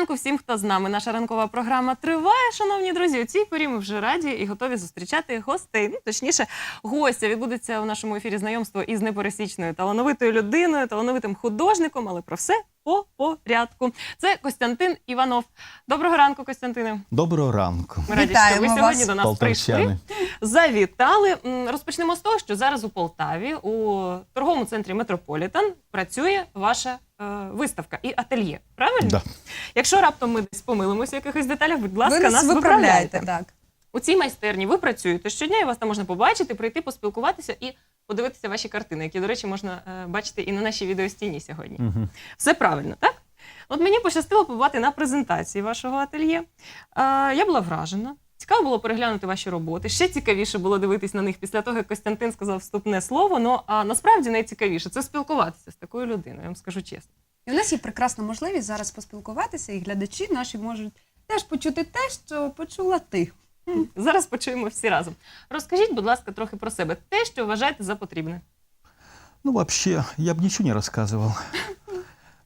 ранку всім, хто з нами. Наша ранкова програма триває. Шановні друзі, у цій порі ми вже раді і готові зустрічати гостей. Ну, точніше, гостя відбудеться у нашому ефірі знайомство із непересічною талановитою людиною, талановитим художником, але про все по порядку. Це Костянтин Іванов. Доброго ранку, Костянтине. Доброго ранку, Ми раді, що Вітаємо ви вас, сьогодні до нас прийшли. полтавчани. Завітали. М, Розпочнемо з того, що зараз у Полтаві у торговому центрі Метрополітен працює ваша виставка і ательє. Правильно? Да. Якщо раптом ми десь помилимося в якихось деталях, будь ласка, ви нас нас виправляйте. Так. У цій майстерні ви працюєте щодня, і вас там можна побачити, прийти, поспілкуватися і подивитися ваші картини, які, до речі, можна е, бачити і на нашій відеостіні сьогодні. Мгм. Все правильно, так? От мені пощастило побувати на презентації вашого ательє. Е, я була вражена. Цікаво було переглянути ваші роботи. Ще цікавіше було дивитись на них після того, як Костянтин сказав вступне слово. Ну а насправді найцікавіше це спілкуватися з такою людиною, я вам скажу чесно. І у нас є прекрасна можливість зараз поспілкуватися, і глядачі наші можуть теж почути те, що почула ти. Зараз почуємо всі разом. Розкажіть, будь ласка, трохи про себе, те, що вважаєте за потрібне. Ну, вообще, я бы ничего не рассказывал.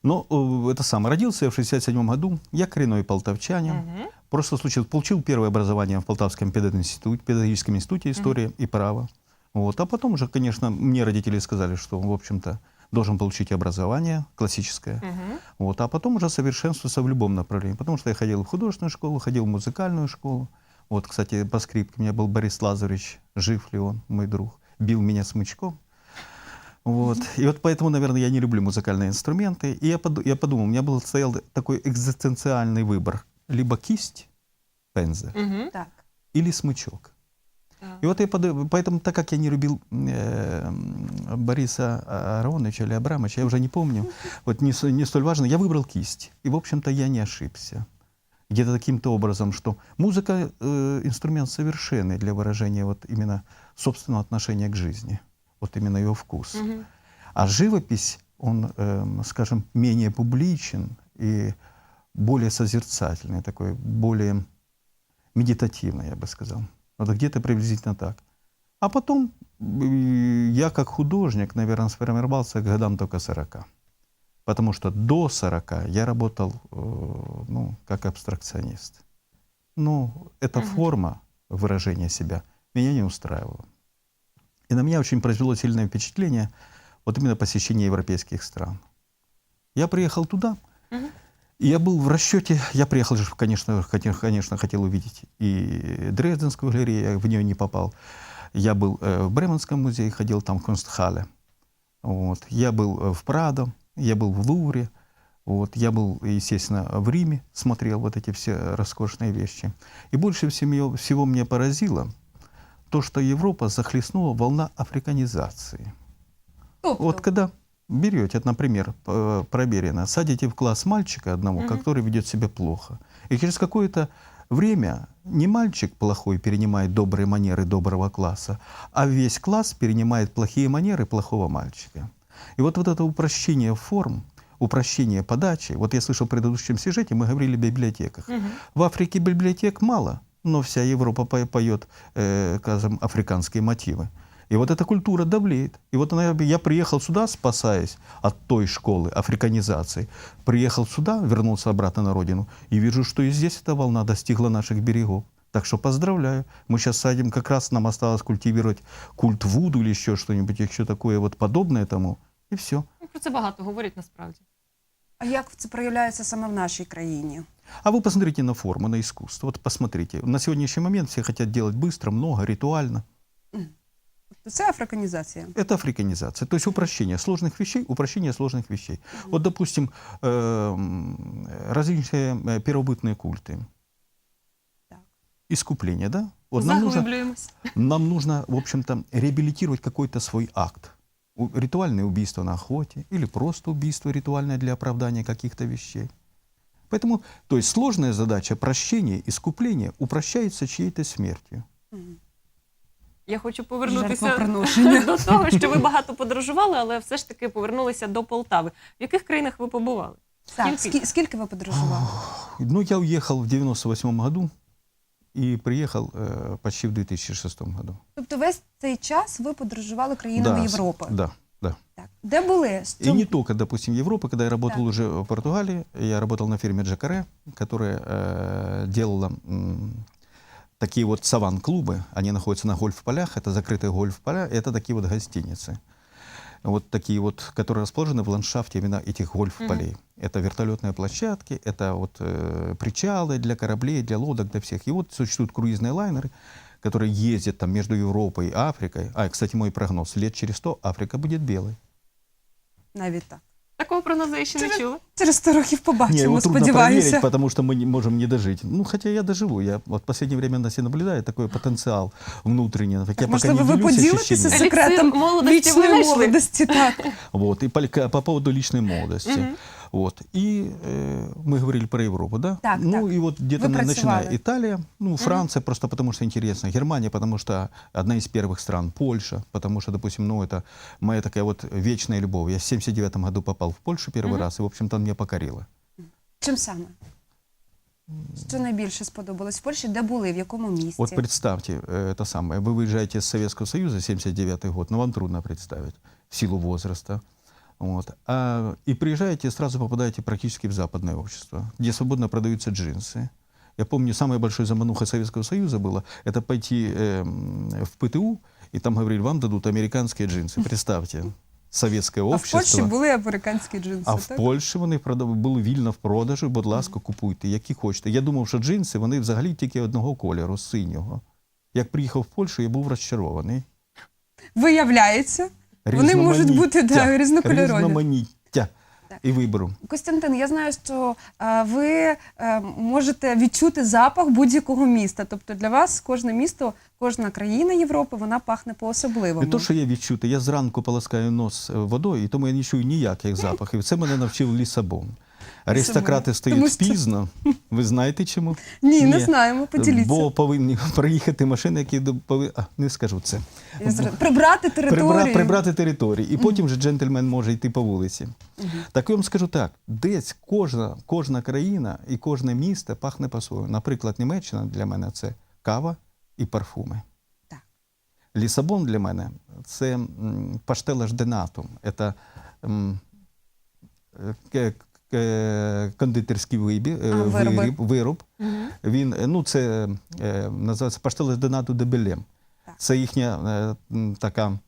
Но э, это сам, родился я в 67 году, я коренной полтавчанин. Мгм. Просто случилось, получил первое образование в Полтавском педагогическом педагогическом институте истории и права. Вот. А потом уже, конечно, мне родители сказали, что, в общем-то, должен получить образование классическое. Мгм. Вот. А потом уже совершенствоваться в любом направлении. Потому что я ходил в художественную школу, ходил в музыкальную школу. Вот, кстати, по скрипке у меня был Борис Лазаревич, жив ли он, мой друг, бил меня смычком. Вот. И вот поэтому, наверное, я не люблю музыкальные инструменты. И я, поду- я подумал, у меня был стоял такой экзистенциальный выбор. Либо кисть, пензель. Так. или смычок. Так. И вот я подумал, поэтому, так как я не любил э, Бориса Ароновича или Абрамовича, я уже не помню, вот не, не столь важно, я выбрал кисть. И, в общем-то, я не ошибся. Где-то таким-то образом, что музыка э, инструмент совершенный для выражения вот именно собственного отношения к жизни, вот именно ее вкус. Мгм. А живопись, он, эм, скажем, менее публичен и более созерцательный, такой, более медитативный, я бы сказал. Вот где-то приблизительно так. А потом я как художник, наверное, сформировался к годам только 40. Потому что до 40 я работал э, ну, как абстракционист. Ну, эта Мгм. форма выражения себя меня не устраивала. И на меня очень произвело сильное впечатление вот именно посещение европейских стран. Я приехал туда, Мгм. и я был в расчете, я приехал же, конечно, хотел, конечно, хотел увидеть и Дрезденскую галерею, я в нее не попал. Я был э, в Бременском музее, ходил там в Кунстхале. Вот. Я был э, в Прадо, я был в Лувре, вот. я был, естественно, в Риме, смотрел вот эти все роскошные вещи. И больше всего, всего меня поразило то, что Европа захлестнула волна африканизации. Тобто, Вот когда берете, например, проверено, садите в класс мальчика одного, Мгм. который ведет себя плохо, и через какое-то время не мальчик плохой перенимает добрые манеры доброго класса, а весь класс перенимает плохие манеры плохого мальчика. И вот, вот это упрощение форм, упрощение подачи, вот я слышал в предыдущем сюжете, мы говорили о библиотеках. Мгм. В Африке библиотек мало, но вся Европа по- поет, э, скажем, африканские мотивы. И вот эта культура давлеет. И вот она, я приехал сюда, спасаясь от той школы африканизации. Приехал сюда, вернулся обратно на родину, и вижу, что и здесь эта волна достигла наших берегов. Так что поздравляю. Мы сейчас садим, как раз нам осталось культивировать культ Вуду или еще что-нибудь, еще такое вот подобное тому. И все. Ну, Про це багато говорять насправді. а як це проявляється саме в нашій країні? А вы посмотрите на форму, на искусство. Вот посмотрите. На сегодняшний момент все хотят делать быстро, много, ритуально. Тобто це африканізація. Это африканизация, то есть упрощение сложных вещей, упрощение сложных вещей. Вот, допустим, эм, различные э, первобытные культы. Так. Искупление, да? Вот нам нужно, Заглиблюємось. нам нужно, в общем-то, реабилитировать какой-то свой акт. У- Ритуальное убийство на охоте или просто убийство ритуальное для оправдания каких-то вещей. Поэтому, то есть сложная задача прощения, искупления упрощается чьей-то смертью. Мгм. Я хочу повернутися до того, що ви багато подорожували, але все ж таки повернулися до Полтави. В яких країнах ви побували? Так, Скільки? скільки ви подорожували? Ну, я уехал в 98 году и приехал э, почти в 2006 году. Тобто весь цей час ви подорожували країнами Да, с- Європи. Да, Да. Так. Де були? З И чим- не только, допустим, Европа, когда я работал Так. уже в Португалии, я работал на фирме Джакаре, которая э, делала м, такие вот саван-клубы, они находятся на гольф-полях, это закрытые гольф-поля, это такие вот гостиницы. Вот такие вот, которые расположены в ландшафте именно этих гольф-полей. Это вертолетные площадки, это вот э, причалы для кораблей, для лодок, для всех. И вот существуют круизные лайнеры, которые ездят там между Европой и Африкой. А, кстати, мой прогноз, лет через 100 Африка будет белой. Навіть так. Такого прогнозу я ще не чула. Через 100 років Не, побачимо, трудно сподіваюся. проверить, потому что мы не можем не дожить. Ну, хотя я доживу. Я вот в последнее время на себе наблюдаю такой потенциал внутренний. Так я пока Можливо, ви делюсь поділитеся ощущениями. секретом Еліксир молодості ви вічної знайшли? молодості. Так. Вот, и по, по поводу личной молодости. Вот. И э, мы говорили про Европу, да? Так, ну так. и вот где-то Вы на- начиная працевали. Италия, ну, Франция просто потому что интересно, Германия потому что одна из первых стран, Польша, потому что, допустим, ну, это моя такая вот вечная любовь. Я в 79 году попал в Польшу первый раз, и, в общем-то, меня покорило. Чим саме? Що найбільше сподобалось в Польщі? Де були? В якому місці? Вот представьте, э, это самое, вы выезжаете из Советского Союза, 79 год, но вам трудно представить в силу возраста. Вот. А, и приезжаете, и сразу попадаете практически в западное общество, где свободно продаются джинсы. Я помню, самая большая замануха Советского Союза была, это пойти эм, в ПТУ, и там говорили, вам дадут американские джинсы. Представьте, советское а в общество. Польщі були американські джинси, А в так? Польщі вони продав... були вільно в продажу, будь ласка, купуйте, які хочете. Я думав, що джинси вони взагалі тільки одного кольору, синього. Як приїхав в Польщу, я був розчарований. Виявляється, вони можуть бути да, різнокольорові. Різноманіття і вибору. Костянтин, я знаю, що е, ви е, можете відчути запах будь-якого міста. Тобто для вас кожне місто, кожна країна Європи, вона пахне по-особливому. Не то, що я відчути, я зранку полоскаю нос е, водою, і тому я не чую ніяких запахів. Це мене навчив Лісабон. Аристократи стають що- пізно. Ви знаєте чому? Ні, не знаємо. Поділіться. Бо повинні приїхати машини, які до- пови- а, не скажу це. Прибрати територію. Прибра, прибрати територію. І потім вже джентльмен може йти по вулиці. Так я вам скажу так: десь кожна, кожна країна і кожне місто пахне по-своєму. Наприклад, Німеччина для мене це кава і парфуми. Так. Лісабон для мене це м, паштела жденатум. Це е, кондитерський вибі, е, А, виріб, вироб. Він, е, ну, це е, називається паштела жденату де Белем. Це їхня е, така,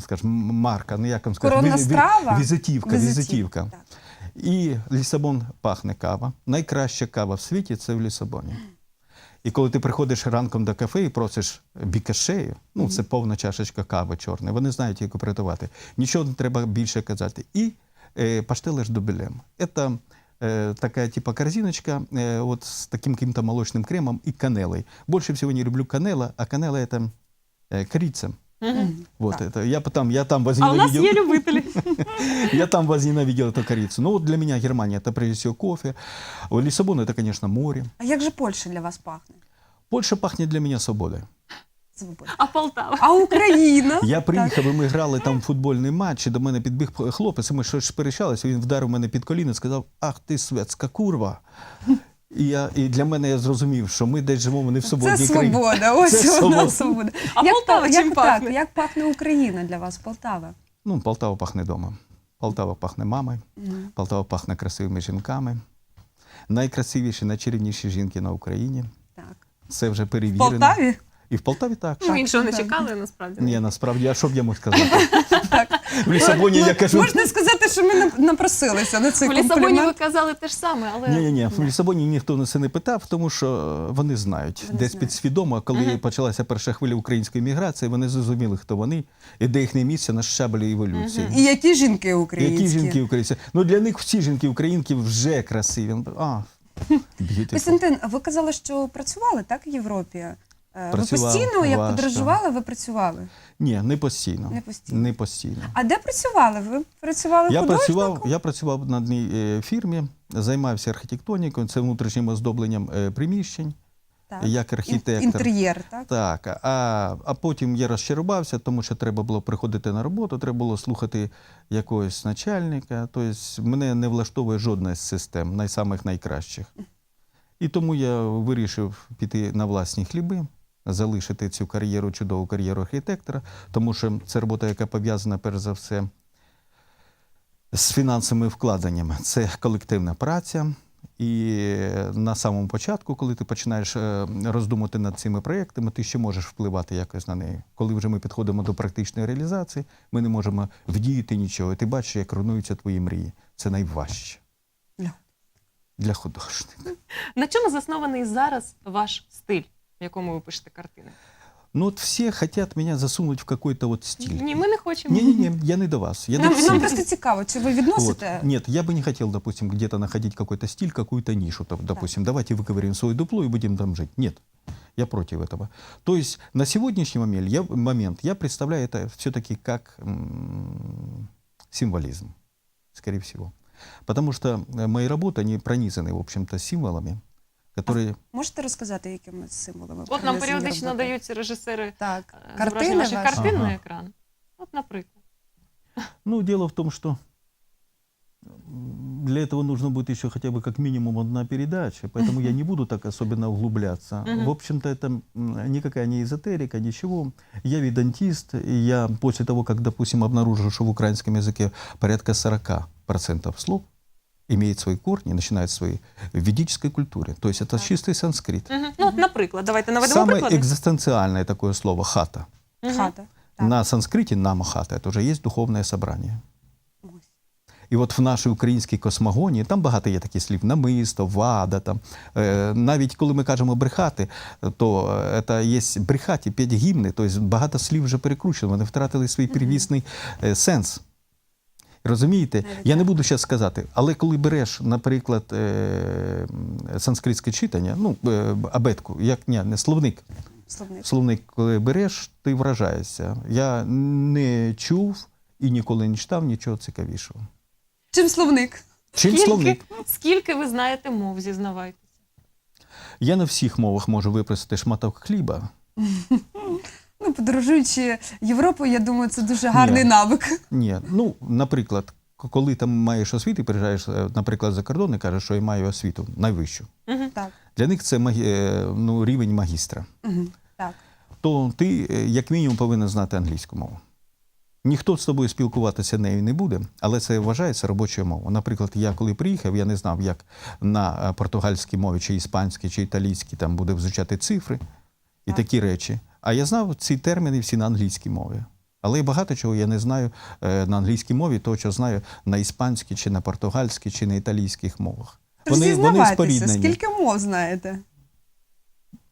скажімо, марка, ну як вам сказати, ві- ві- візитівка, візитівка. так. І Лісабон пахне кава. Найкраща кава в світі це в Лісабоні. І коли ти приходиш ранком до кафе і просиш бікашею, ну це повна чашечка кави чорної, вони знають, як приготувати. Нічого не треба більше казати. І е, паштелеш дубелем. Це е, такая типа корзиночка э, вот с таким каким-то молочным кремом и канелой. Больше всего не люблю канела, а канела это э, корица. Вот это я потом я там А у нас возненавидел. є любителі. Я там возненавидел эту корицу. Ну вот для меня Германия это прежде всего кофе. А Лиссабон это, конечно, море. А як же Польща для вас пахне? Польша пахнет для меня свободой. Свобода. А Полтава. А Україна? Я приїхав, і ми грали там футбольний матч, і до мене підбіг хлопець, і ми щось сперечалися, він вдарив мене під коліно і сказав: Ах ти светська курва. І, я, і для мене я зрозумів, що ми десь живемо не в Це свободній країні. свобода, ось Це вона свобода. свобода. А як, Полтава па- чим як, пахне? Так, як пахне Україна для вас, Полтава? Ну, Полтава пахне домом. Полтава пахне мамою, Полтава пахне красивими жінками. Найкрасивіші, найчарівніші жінки на Україні. Так. Це вже В. Полтаві? І в Полтаві так. Ми іншого не чекали, насправді. Ні, насправді, а що б я мог сказати? В Лісабоні Ну, я кажу. Можна сказати, що ми нап- напросилися на цей В Лісабоні ви казали те ж саме, але Ні, ні, ні. В Лісабоні ніхто на це не питав, тому що вони знають. Десь підсвідомо, коли почалася перша хвиля української міграції, вони зрозуміли, хто вони і де їхнє місце на щаблі еволюції. І які жінки українські? Які жінки українці? Ну для них всі жінки українки вже красиві. Ну, А. Костянтин, ви казали, що працювали так в Європі? Е, Працював, ви постійно, як важко. подорожували, ви працювали? Ні, не постійно. Не постійно. Не постійно. А де працювали? Ви працювали Я художником? працював, я працював на одній е, фірмі, займався архітектонікою, це внутрішнім оздобленням е, приміщень, Так. як архітектор. Інтер'єр, так? Так, а, а потім я розчарувався, тому що треба було приходити на роботу, треба було слухати якогось начальника. Тобто мене не влаштовує жодна з систем, найсамих найкращих. І тому я вирішив піти на власні хліби, залишити цю кар'єру, чудову кар'єру архітектора, тому що це робота, яка пов'язана перш за все з фінансовими вкладеннями. Це колективна праця. І на самому початку, коли ти починаєш е, роздумувати над цими проєктами, ти ще можеш впливати якось на неї. Коли вже ми підходимо до практичної реалізації, ми не можемо вдіяти нічого. Ти бачиш, як руйнуються твої мрії. Це найважче Для- для художника. На чому заснований зараз ваш стиль, в якому ви пишете картини? Ну от всі хочуть мене засунути в якийсь от стиль. Ні, ми не хочемо. Не-не-не, я не до вас. Я до Нам, всіх. нам просто цікаво, чи ви Вот. відносите Нет, я бы не хотел, допустим, где-то находить какой-то стиль, какую-то нишу. Там, допустим, давайте выковыряем свое дупло и будем там жить. Нет, я против этого. То есть на сегодняшний момент я, момент я представляю это все-таки как м, символизм, скорее всего. Потому что э, мои работы, они пронизаны, в общем-то, символами, которые... можете розказати, якими символами? От нам пронизані періодично роботи? дають режисери так е, картини зображення ваших ваші. картин Ага. на екран. От, наприклад. Ну, дело в том, что м, для этого нужно будет еще хотя бы как минимум одна передача, поэтому я не буду так особенно углубляться. Мгм. В общем-то, это м, никакая не эзотерика, ничего. Я ведантист, и я после того, как, допустим, обнаружил, что в украинском языке порядка 40% слов имеет свои корни, начинает свои в ведической культуре. То есть это Так. чистый санскрит. Мгм. Ну, от, наприклад, давайте наведемо Самое приклади. экзистенциальное такое слово «хата». Мгм. Хата. Так. На санскрите «нама хата» это уже есть духовное собрание. Ось. І от в нашій українській космогонії там багато є таких слів намисто, вада. Там. Е, навіть коли ми кажемо брехати, то е, це є брехати, п'ять гімни, тобто багато слів вже перекручено, вони втратили свій первісний е, сенс. Розумієте? Навіть Я не буду зараз сказати, але коли береш, наприклад, е, санскритське читання, ну, е, абетку, як ні, не словник. Словник. Словник, коли береш, ти вражаєшся. Я не чув і ніколи не читав нічого цікавішого. Чим словник? Чим Скільки, словник? скільки ви знаєте мов, зізнавайтеся? Я на всіх мовах можу випросити шматок хліба. Ну, подорожуючи Європою, я думаю, це дуже гарний Ні. навик. Ні, ну, наприклад, коли там маєш освіту, і приїжджаєш, е, наприклад, за кордон і кажеш, що я маю освіту найвищу. Мгм. Так. Для них це е, ну, рівень магістра. Угу. Так. То ти, е, як мінімум, повинен знати англійську мову. Ніхто з тобою спілкуватися нею не буде, але це вважається робочою мовою. Наприклад, я коли приїхав, я не знав, як на португальській мові, чи іспанській, чи італійській там буде звучати цифри і Так. такі речі. А я знав ці терміни всі на англійській мові. Але і багато чого я не знаю е, на англійській мові, того, що знаю на іспанській, чи на португальській, чи на італійських мовах. Тож Вони, вони споріднені. скільки мов знаєте?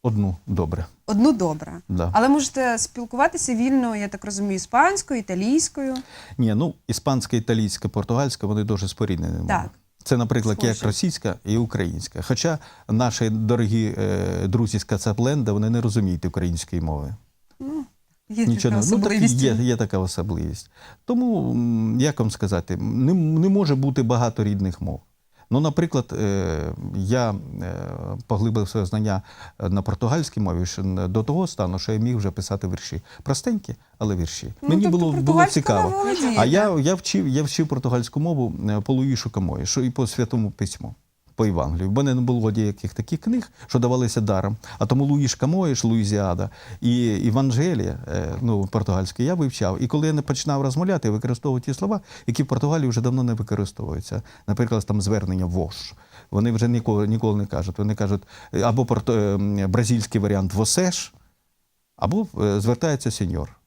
Одну добре. Одну добре. Да. Але можете спілкуватися вільно, я так розумію, іспанською, італійською. Ні, ну іспанська, італійська, португальська, вони дуже споріднені. мови. Це, наприклад, як російська і українська. Хоча наші дорогі е, друзі з Кацапленда вони не розуміють української мови. Ну, є Нічого така не ну, так є, є така особливість. Тому, як вам сказати, не, не може бути багато рідних мов. Ну, наприклад, е, я е, поглибив своє знання на португальській мові ще до того стану, що я міг вже писати вірші. Простенькі, але вірші. Ну, Мені тобто було, було цікаво. Володіє. А я, я, вчив, я вчив португальську мову е, по Луїшу Камої, що і по святому письму, по Євангелію. Бо не було деяких таких книг, що давалися даром. А тому Луїш Камоїш, Луїзіада і Євангелія, е, ну, португальське, я вивчав. І коли я не починав розмовляти, я використовував ті слова, які в Португалії вже давно не використовуються. Наприклад, там звернення вош. Вони вже ніколи, ніколи не кажуть. Вони кажуть, або порто, е, бразильський варіант восеш, або е, звертається сеньор.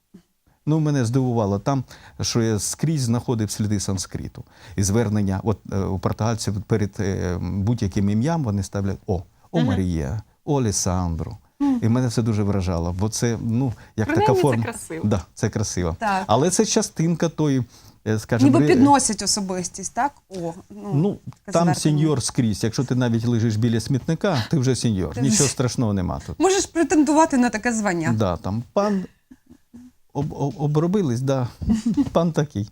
Ну, мене здивувало там, що я скрізь знаходив сліди санскриту. І звернення, от е, у португальців перед е, будь-яким ім'ям вони ставлять О, О Марія, О Лесандру. І мене це дуже вражало, бо це ну, як Принаймні, така це форма. красиво. Да, це красиво. Так. Але це частинка тої, е, скажімо, Ніби підносять особистість, так? О, ну, Ну, там сеньор скрізь. Якщо ти навіть лежиш біля смітника, ти вже сеньор. Нічого страшного нема тут. Можеш претендувати на таке звання. Да, там пан об, об, обробились, да. пан такий.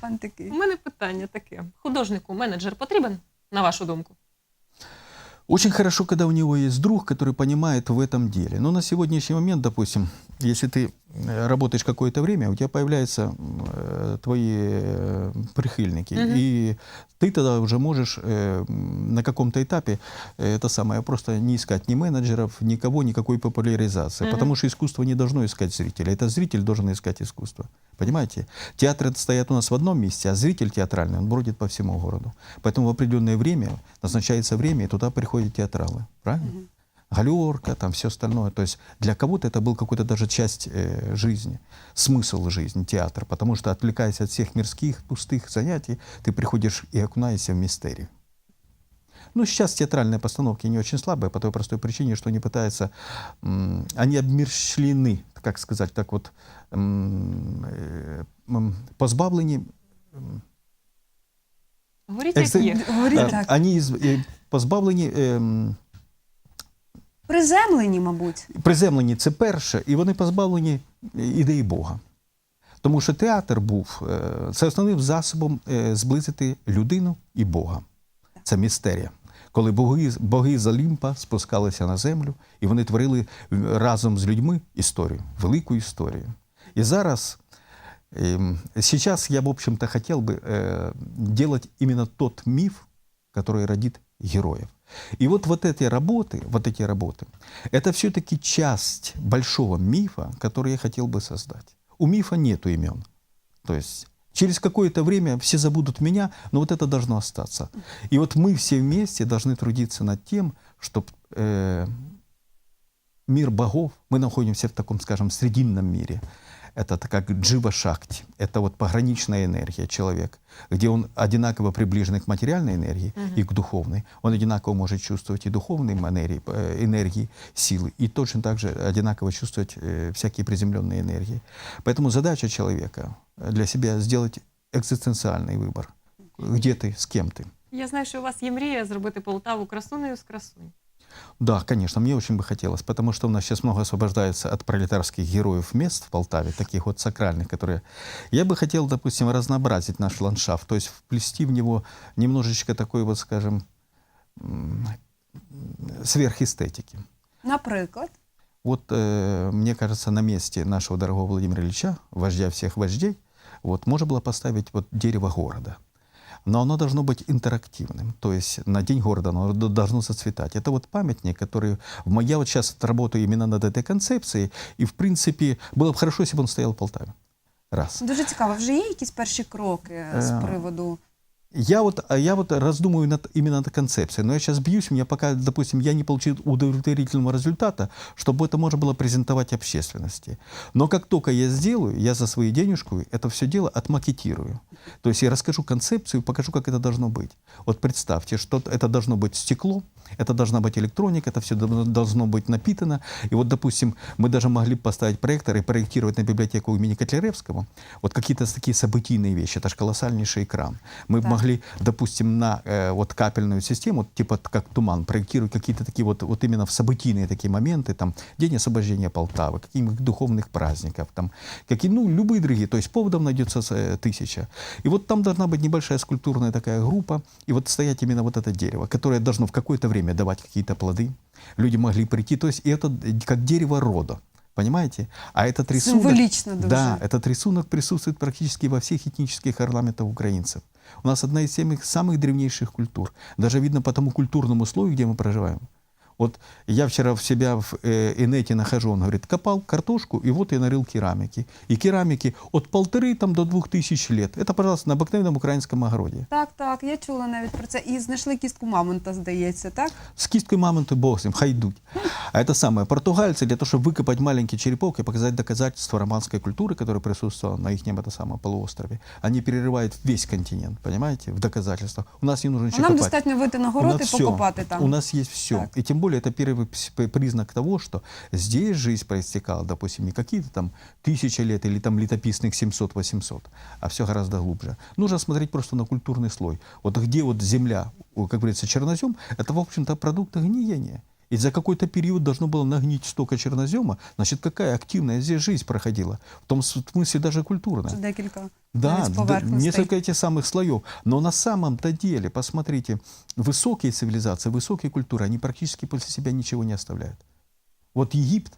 Пан такий. У мене питання таке: художнику менеджер потрібен, на вашу думку? Очень хорошо, когда у него есть друг, который понимает в этом деле. Но на сегодняшний момент, допустим, если ты э, работаешь какое-то время, у тебя появляются э, твои э, прихильники, Мгм. и ты тогда уже можешь э, на каком-то этапе э, это самое просто не искать ни менеджеров, никого, никакой популяризации, Мгм. потому что искусство не должно искать зрителя, это зритель должен искать искусство. Понимаете? Театры стоят у нас в одном месте, а зритель театральный, он бродит по всему городу. Поэтому в определенное время назначается время, и туда приходят театралы. Правильно? галерка, там все остальное. То есть для кого-то это был какой-то даже часть э, жизни, смысл жизни, театр, потому что отвлекаясь от всех мирских пустых занятий, ты приходишь и окунаешься в мистерию. Ну, сейчас театральные постановки не очень слабые по той простой причине, что они пытаются, м, они обмерщлены, как сказать, так вот, м, э, м, позбавлені Говоріть, як Екстра- є. Говоріть е, так. Они из- е, позбавлені ем, Приземлені, мабуть. приземлені це перше, і вони позбавлені ідеї Бога. Тому що театр був е, це основним засобом е, зблизити людину і Бога. Це містерія. Коли боги, боги з Олімпа спускалися на землю, і вони творили разом з людьми історію, велику історію. І зараз, эм, сейчас я, в общем-то, хотел бы э, делать именно тот миф, который родит героев. И вот, вот эти работы, вот эти работы, это все-таки часть большого мифа, который я хотел бы создать. У мифа нету имен. То есть через какое-то время все забудут меня, но вот это должно остаться. И вот мы все вместе должны трудиться над тем, чтобы мир богов, мы находимся в таком, скажем, срединном мире. Это как джива шакти, это вот пограничная энергия человека, где он одинаково приближен к материальной энергии и к духовной. Он одинаково может чувствовать и духовные энергии, э, энергии силы, и точно так же одинаково чувствовать э, всякие приземленные энергии. Поэтому задача человека для себя сделать экзистенциальный выбор. Где ты, с кем ты. Я знаю, що у вас є мрія зробити Полтаву красунею з красунь. Да, конечно, мне очень бы хотелось, потому что у нас сейчас много освобождается от пролетарских героев мест в Полтаве, таких вот сакральных, которые... Я бы хотел, допустим, разнообразить наш ландшафт, то есть вплести в него немножечко такой вот, скажем, м, сверхэстетики. Наприклад, Вот, э, мне кажется, на месте нашего дорогого Владимира Ильича, вождя всех вождей, вот, можно было поставить вот дерево города. Но оно должно быть интерактивным. То есть на День города оно д- должно зацветать. Это вот памятник, который... в мо- Я вот сейчас работаю именно над этой концепцией, и, в принципе, было бы хорошо, если бы он стоял в Полтаве. Раз. дуже цікаво, вже є якісь перші кроки е, з Е, приводу. Я вот, а я вот раздумываю над, именно над концепцией, но я сейчас бьюсь, у меня пока, допустим, я не получил удовлетворительного результата, чтобы это можно было презентовать общественности. Но как только я сделаю, я за свою денежку это все дело отмакетирую. То есть я расскажу концепцию, покажу, как это должно быть. Вот представьте, что это должно быть стекло, это должна быть электроника, это все должно быть напитано. И вот, допустим, мы даже могли бы поставить проектор и проектировать на библиотеку имени Котляревского вот какие-то такие событийные вещи. Это же колоссальнейший экран. Мы Так. могли, допустим, на э, вот капельную систему, типа как туман, проектировать какие-то такие вот, вот именно в событийные такие моменты, там, День освобождения Полтавы, каких-нибудь духовных праздников, там, какие, ну, любые другие. То есть поводов найдется э, тысяча. И вот там должна быть небольшая скульптурная такая группа, и вот стоять именно вот это дерево, которое должно в какое-то время давать какие-то плоды. Люди могли прийти, то есть и это как дерево рода. Понимаете? А этот рисунок... Символично. Да, этот рисунок присутствует практически во всех этнических парламентах украинцев. У нас одна из самых, самых древнейших культур. Даже видно по тому культурному слою, где мы проживаем. Вот я вчера в себя в э, инете нахожу, он говорит, копал картошку, и вот я нарыл керамики. И керамики от полторы там, до двух тысяч лет. Это, пожалуйста, на обыкновенном украинском огороде. Так, так, я чула навіть про це. І знайшли кістку мамонта, здається, так? С кисткой мамонты бог с ним, хайдуть. А это самое, португальцы для того, чтобы выкопать маленький черепок и показать доказательства романской культуры, которая присутствовала на их это самом полуострове, они перерывают весь континент, понимаете, в доказательствах. У нас не нужно А ничего нам копать. достатньо вийти на город нас і всё. покопати там. У нас есть все. Так. И тем более это первый признак того, что здесь жизнь проистекала, допустим, не какие-то там тысячи лет или там летописных 700-800, а все гораздо глубже. Нужно смотреть просто на культурный слой. Вот где вот земля, как говорится, чернозем, это, в общем-то, продукт гниения. И за какой-то период должно было нагнить столько чернозема, значит, какая активная здесь жизнь проходила. В том смысле даже культурная. Декілька Да, да, несколько этих самых слоев. Но на самом-то деле, посмотрите, высокие цивилизации, высокие культуры, они практически после себя ничего не оставляют. Вот Египет,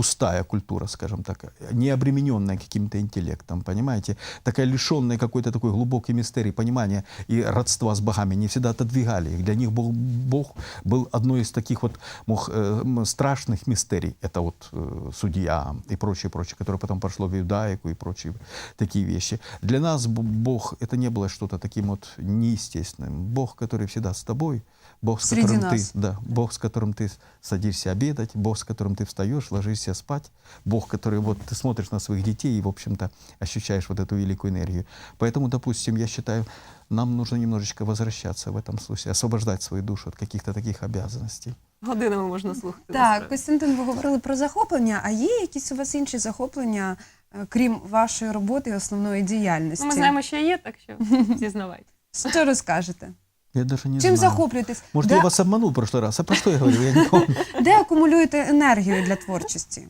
пустая культура, скажем так, не обремененная каким-то интеллектом, понимаете, такая лишенная какой-то такой глубокой мистерии, понимания и родства с богами, не всегда отодвигали их. Для них Бог, Бог был одной из таких вот мох, э, страшных мистерий. Это вот э, судья и прочее, прочее, которое потом пошло в иудаику и прочие такие вещи. Для нас Бог это не было что-то таким вот неестественным. Бог, который всегда с тобой, Бог, с Среди которым нас. ты, да, Бог, с которым ты садишься обедать, Бог, с которым ты встаешь, ложишься спать, Бог, который вот ты смотришь на своих детей и, в общем-то, ощущаешь вот эту великую энергию. Поэтому, допустим, я считаю, нам нужно немножечко возвращаться в этом смысле, освобождать свою душу от каких-то таких обязанностей. Годинами можна слухати. Так, насправді. Костянтин, ви говорили про захоплення. А є якісь у вас інші захоплення, е, крім вашої роботи і основної діяльності? Ну, ми знаємо, що є, так що зізнавайте. Що розкажете? Я даже не Чим знаю. захоплюєтесь? Может, де, я вас обманул в прошлый раз? А про что я говорил? Я не помню. де акумулюєте енергію для творчості?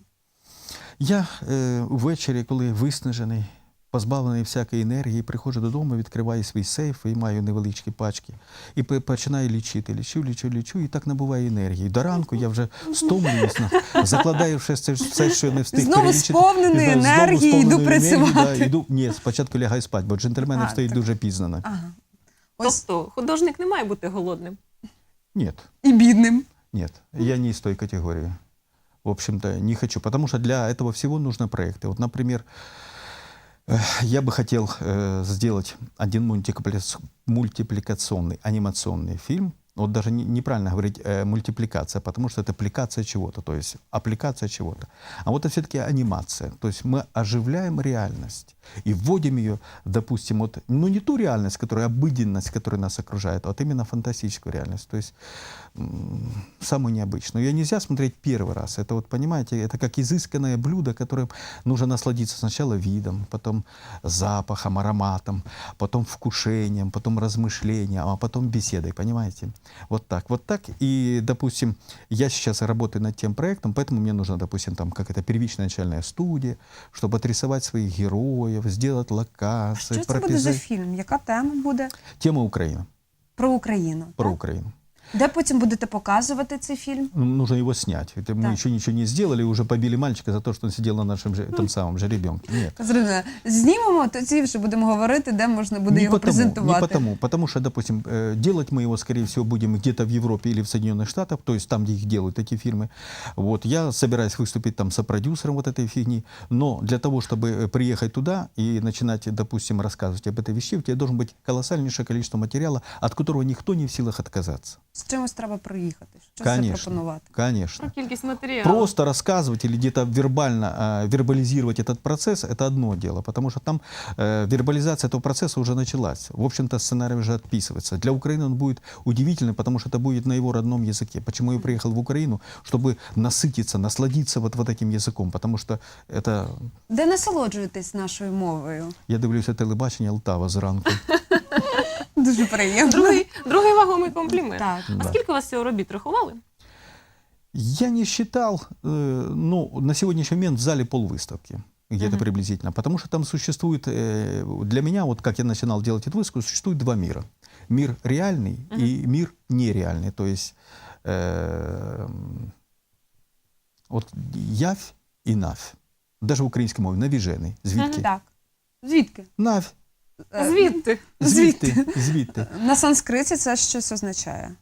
Я е, ввечері, коли виснажений, позбавлений всякої енергії, приходжу додому, відкриваю свій сейф і маю невеличкі пачки. І пе- починаю лічити. Лічу, лічу, лічу, і так набуваю енергії. До ранку я вже стомлююсь, на- закладаю все, це- все, що не встиг Знову перелічити. сповнений І знову енергії, сповнений йду енергії, працювати. Да, йду, ні, спочатку лягаю спати, бо джентльмени А, встають так. дуже пізно. Ага. Ось Тобто художник не має бути голодним. Ні. і бідним. Нет, я не из той категории. В общем-то, не хочу, потому что для этого всего нужны проекты. Вот, например, э, я бы хотел э, сделать один мультипликац- мультипликационный анимационный фильм. вот даже не- неправильно говорить э, мультипликация, потому что это аппликация чего-то, то есть аппликация чего-то. А вот это все-таки анимация. То есть мы оживляем реальность и вводим ее, допустим, вот, ну не ту реальность, которая обыденность, которая нас окружает, а вот именно фантастическую реальность. То есть самую необычную. Ее нельзя смотреть первый раз. Это вот, понимаете, это как изысканное блюдо, которым нужно насладиться сначала видом, потом запахом, ароматом, потом вкушением, потом размышлением, а потом беседой, понимаете? Вот так, вот так. И, допустим, я сейчас работаю над тем проектом, поэтому мне нужно, допустим, там какая-то первичная начальная студия, чтобы отрисовать своих героев, сделать А что. що це буде за фильм? фільм? Яка тема буде? Тема Украина, Про Україну. про так? Украину. Де потім будете показувати цей фільм? Ну, Нужно его снять. Это мы Так. еще ничего не сделали, уже побили мальчика за то, что он сидел на нашем же, этом самом жеребенке. Нет. Зрозуміло. Знімемо, тоді вже будемо говорити, де можна буде не його потому, презентувати. не потому. Потому что, допустим, э, делать мы его, скорее всего, будем где-то в Европе или в Соединенных Штатах, то есть там, где их делают, эти фирмы. Вот, я собираюсь выступить там сопродюсером вот этой фигни, но для того, чтобы э, приехать туда и начинать, допустим, рассказывать об этой вещи, у тебя должен быть колоссальнейшее количество материала, от которого никто не в силах отказаться. З чимось треба приїхати. Що Конечно. запропонувати? Конечно. Про кількість матеріалу. Просто рассказывать или где-то вербально э, вербализировать этот процесс – это одно дело, потому что там э, вербализация этого процесса уже началась. В общем-то, сценарий уже отписывается. Для Украины он будет удивительный, потому что это будет на его родном языке. Почему я приехал в Украину? Чтобы насытиться, насладиться вот, вот этим языком, потому что это, Де насолоджуєтесь нашою мовою? я дивлюся телебачення Лтава зранку. Дуже приємно. Другий, другий вагомий комплімент. Так. А Да. скільки у вас цього робіт рахували? Я не считал, э, ну, на сегодняшний момент в зале полвыставки где-то Мгм. приблизительно, потому что там существует, э, для меня, вот как я начинал делать эту выставку, существует два мира. Мир реальный и мир нереальный, то есть э, вот явь и навь. Даже в українській мові навіжений. Звідки? Так. Звідки? Навь. Е, Звідти. Звідти. Звідти. На санскриті це щось означає.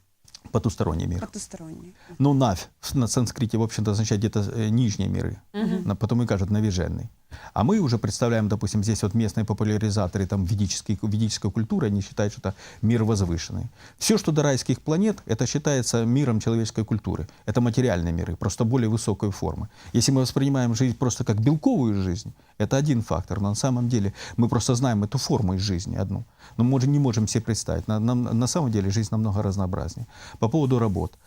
Потусторонній мір. Потусторонній. Ну, навь на санскрите, в общем-то, означает где-то э, нижние миры. Мгм. На- Потом и кажут навиженный. А мы уже представляем, допустим, здесь вот местные популяризаторы там, ведической, ведической культуры, они считают, что это мир возвышенный. Все, что до райских планет, это считается миром человеческой культуры. Это материальные миры, просто более высокой формы. Если мы воспринимаем жизнь просто как белковую жизнь, это один фактор. Но на самом деле мы просто знаем эту форму из жизни одну. Но мы не можем себе представить. На, нам- на самом деле жизнь намного разнообразнее. По поводу работ.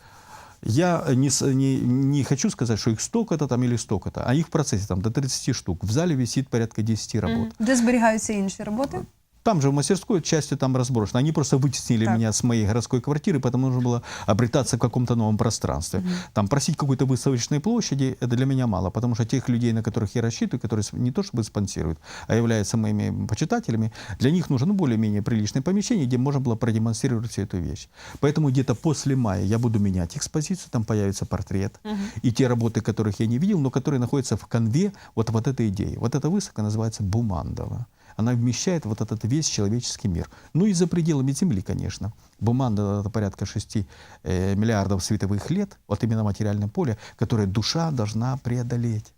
Я не, не, не хочу сказать, что их столько-то там или столько-то, а их в процессе там до 30 штук. В зале висит порядка 10 работ. Де зберігаються інші роботи? Там же в мастерской части там разброшено. Они просто вытеснили Так. меня с моей городской квартиры, потому нужно было обретаться в каком-то новом пространстве. Там просить какой-то выставочной площади, это для меня мало, потому что тех людей, на которых я рассчитываю, которые не то чтобы спонсируют, а являются моими почитателями, для них нужно ну, более-менее приличное помещение, где можно было продемонстрировать всю эту вещь. Поэтому где-то после мая я буду менять экспозицию, там появится портрет. И те работы, которых я не видел, но которые находятся в конве вот, вот этой идеи. Вот эта выставка называется Бумандова. Она вмещает вот этот весь человеческий мир. Ну и за пределами Земли, конечно. Буманда — это порядка 6 э, миллиардов световых лет, вот именно материальное поле, которое душа должна преодолеть.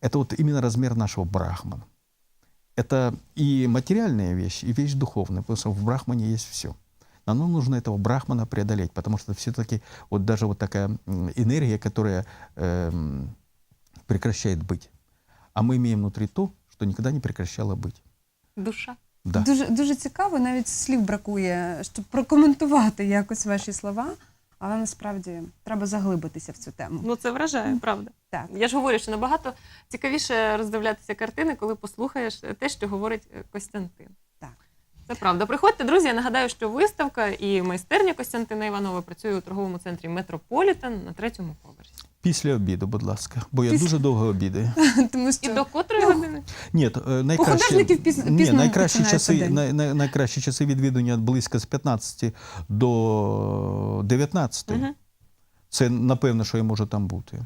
Это вот именно размер нашего брахмана. Это и материальная вещь, и вещь духовная, потому что в брахмане есть все. Но нам нужно этого брахмана преодолеть, потому что все-таки вот даже вот такая энергия, которая эм, прекращает быть. А мы имеем внутри то, что никогда не прекращало быть. Душа. Да. Дуже, дуже цікаво, навіть слів бракує, щоб прокоментувати якось ваші слова, але насправді треба заглибитися в цю тему. Ну це вражає, правда. Так. Я ж говорю, що набагато цікавіше роздивлятися картини, коли послухаєш те, що говорить е, Костянтин. Так. Це правда. Приходьте, друзі. Я нагадаю, що виставка і майстерня Костянтина Іванова працює у торговому центрі Метрополітен на третьому поверсі. Після обіду, будь ласка, бо я Після- дуже довго обідаю. Тому І що до котрої Ну, години? Ні, е, найкращі, художників пізно- ні, найкращі часи, день. най, най, найкращі часи відвідування близько з 15 до 19. Мгм. Це напевно, що я можу там бути.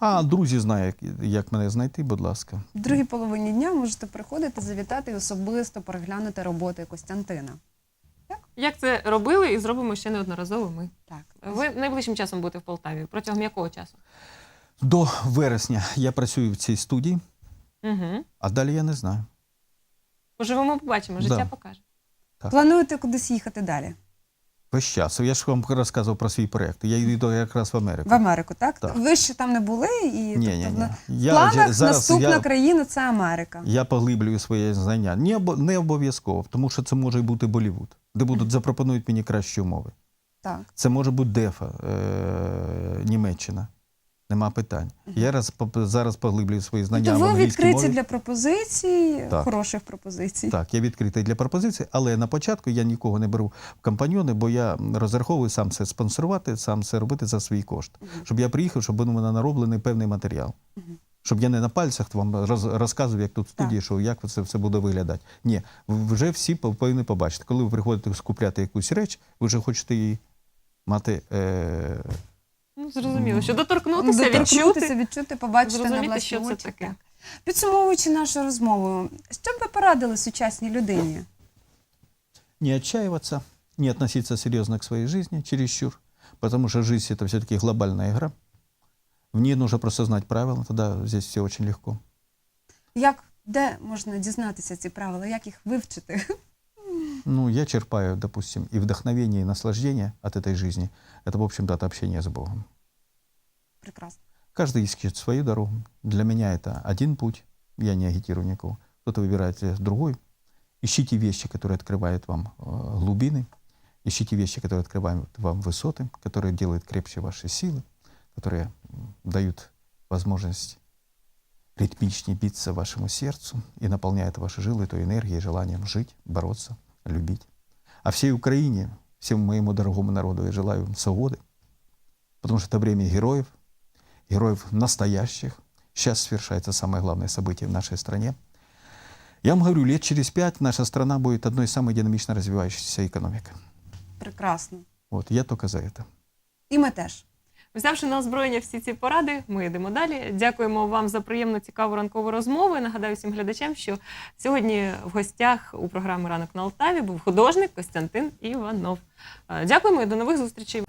А друзі знають, як, як мене знайти, будь ласка. в другій половині дня можете приходити, завітати і особисто переглянути роботи Костянтина. Як це робили і зробимо ще неодноразово ми. Так. Ви найближчим часом будете в Полтаві. Протягом якого часу? До вересня я працюю в цій студії, Угу. а далі я не знаю. Поживемо, побачимо, життя Да. покаже. Так. Плануєте кудись їхати далі? Весь час. Я ж вам розказував про свій проєкт. Я йду якраз в Америку. В Америку, так? Так. Ви ще там не були і Ні, тобто, ні, ні. на- Я, планах зараз наступна я, країна це Америка. я поглиблюю своє знання. Не, обо- не обов'язково, тому що це може бути Болівуд, де будуть запропонують мені кращі умови. Так. Це може бути Дефа, е- Німеччина. Нема питань. Я раз, зараз поглиблюю свої знання Тобто в ви англійській відкриті мові. для пропозицій, Так. хороших пропозицій. Так, я відкритий для пропозицій, але на початку я нікого не беру в компаньйони, бо я розраховую сам це спонсорувати, сам це робити за свій кошт. Щоб я приїхав, щоб був мене нароблений певний матеріал. Щоб я не на пальцях вам роз, розказував, як тут в студії, що як це все буде виглядати. Ні, вже всі повинні побачити. Коли ви приходите скупляти якусь реч, ви вже хочете її мати. Е- Ну, зрозуміло, що доторкнутися, Доторкнутися, відчути, відчути, побачити на власні що це таке. Підсумовуючи нашу розмову, що б ви порадили сучасній людині? не отчаиваться, не относиться серьезно к своей жизни чересчур, потому что жизнь это все-таки глобальная игра. В ней нужно просто знать правила, тогда здесь все очень легко. Як де можна дізнатися ці правила, як їх вивчити? Ну, я черпаю, допустим, и вдохновение, и наслаждение от этой жизни. Это, в общем-то, от общения с Богом. Прекрасно. Каждый ищет свою дорогу. Для меня это один путь, я не агитирую никого. Кто-то выбирает э, другой. Ищите вещи, которые открывают вам э, глубины. Ищите вещи, которые открывают вам высоты, которые делают крепче ваши силы, которые м, дают возможность ритмичнее биться вашему сердцу и наполняют ваши жилы той энергией, желанием жить, бороться, любить. А всей Украине, всему моему дорогому народу я желаю свободы, потому что это время героев, героев настоящих. Сейчас совершается самое главное событие в нашей стране. Я вам говорю, лет через пять наша страна будет одной из самых динамично развивающихся экономик. Прекрасно. Вот, я только за это. І ми теж. Взявши на озброєння всі ці поради, ми йдемо далі. Дякуємо вам за приємну цікаву ранкову розмову. І Нагадаю всім глядачам, що сьогодні в гостях у програми Ранок на Алтаві був художник Костянтин Іванов. Е, Дякуємо і до нових зустрічей.